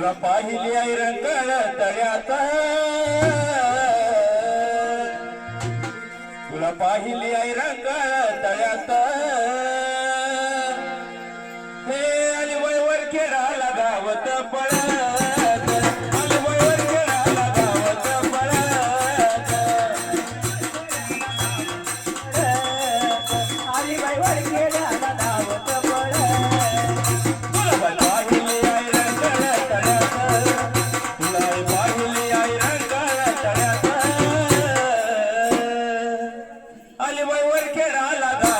तुला पाहिली आई रंग तळ्यात. तुला पाहिली आई रंग तळ्यात. हे आणि अलिवळवर खेळाला गावत पळा Everybody get it. বলি বই ওর খেরা আলাদা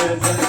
Amen.